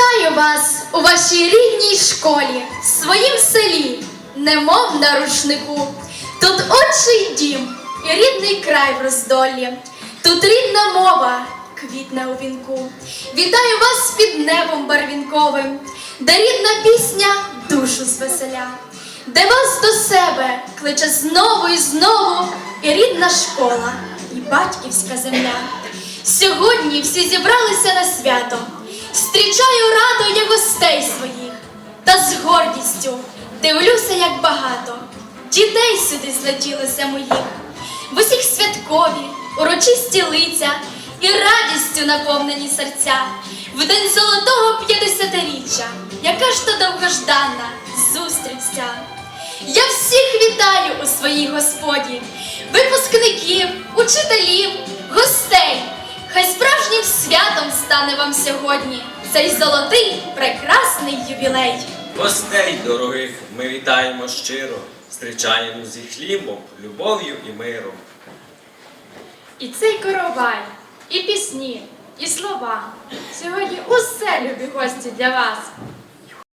Вітаю вас у вашій рідній школі, в своїм селі, немов на рушнику. Тут отчий дім і рідний край в роздолі. Тут рідна мова квітне у вінку. Вітаю вас під небом барвінковим, де рідна пісня душу звеселя, де вас до себе кличе знову і знову і рідна школа, і батьківська земля. Сьогодні всі зібралися на свято. Зустрічаю радо я гостей своїх, та з гордістю дивлюся, як багато дітей сюди злетілося моїх. В усіх святкові, урочисті лиця і радістю наповнені серця. В день золотого п'ятдесятиріччя, яка ж то довгожданна зустріч ця. Я всіх вітаю у своїй господі, випускників, учителів, гостей. Хай справжнім святом стане вам сьогодні цей золотий прекрасний ювілей. Гостей дорогих ми вітаємо щиро, зустрічаємо зі хлібом, любов'ю і миром. І цей коровай, і пісні, і слова. Сьогодні усе, любі гості, для вас.